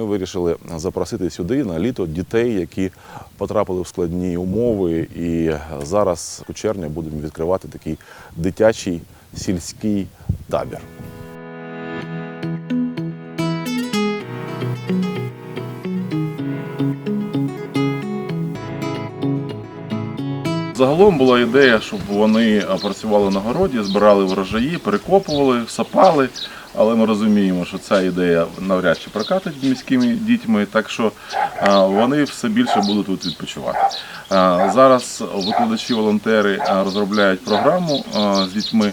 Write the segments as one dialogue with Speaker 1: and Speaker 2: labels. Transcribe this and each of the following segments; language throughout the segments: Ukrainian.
Speaker 1: ми вирішили запросити сюди на літо дітей, які потрапили в складні умови. І зараз у червня будемо відкривати такий дитячий сільський табір. Загалом була ідея, щоб вони працювали на городі, збирали врожаї, перекопували, сапали. Але ми розуміємо, що ця ідея навряд чи прокатить міськими дітьми, так що вони все більше будуть тут відпочивати. Зараз викладачі, волонтери е, розробляють програму з дітьми.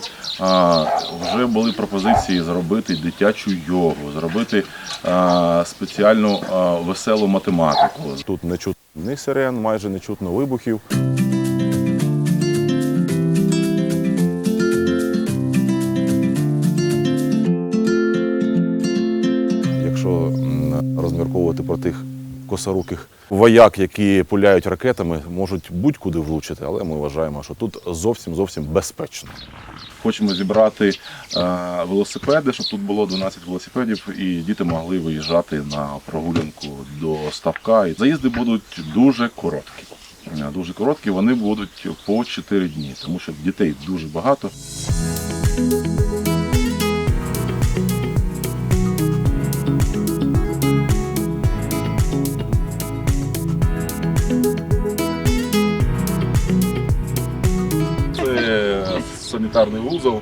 Speaker 1: Вже були пропозиції зробити дитячу йогу, зробити спеціальну веселу математику. Тут не чутно сирен, майже не чутно вибухів. Розмірковувати про тих косоруких вояк, які пуляють ракетами, можуть будь-куди влучити, але ми вважаємо, що тут зовсім зовсім безпечно. Хочемо зібрати е, велосипеди, щоб тут було 12 велосипедів, і діти могли виїжджати на прогулянку до ставка. Заїзди будуть дуже короткі. Е, Дуже короткі, вони будуть по 4 дні, тому що дітей дуже багато. Санітарний вузол.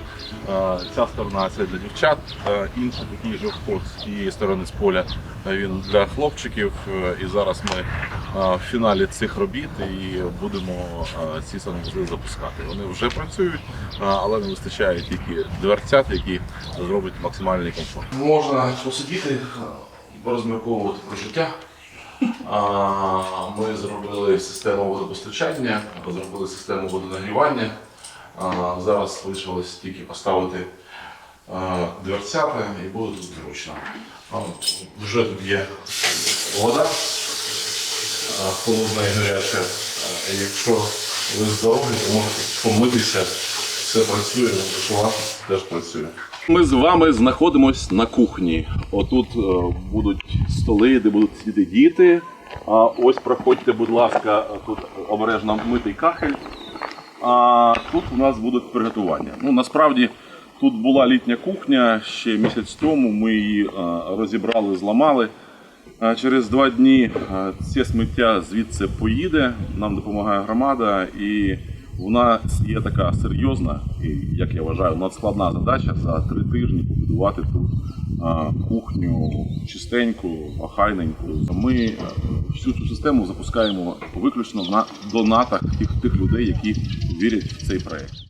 Speaker 1: Е, Ця сторона це для дівчат, е, інший такий же вход з тієї сторони з поля е, він для хлопчиків. І зараз ми в фіналі цих робіт і будемо ці санвузли запускати. Вони вже працюють, але не вистачає тільки дверцят, які зроблять максимальний комфорт. Можна посидіти, порозмірковувати про життя. Ми зробили систему водопостачання, зробили систему водонагрівання. Зараз лишилось тільки поставити дверцята і буде тут зручно. Вже тут є вода холодна і гаряча. Якщо ви здорові, то можете помитися. Все працює, теж працює. Ми з вами знаходимось на кухні. Отут е, будуть столи, де будуть сидіти діти. А ось проходьте, будь ласка, тут обережно митий кахель. А тут у нас будуть приготування. Ну насправді тут була літня кухня ще місяць тому. Ми її розібрали, зламали. Через два дні це сміття звідси поїде. Нам допомагає громада, і у нас є така серйозна, і як я вважаю, надскладна задача за три тижні побудувати тут кухню чистеньку, охайненьку. Ми всю цю систему запускаємо виключно на донатах тих, тих людей, які вірять в цей проект.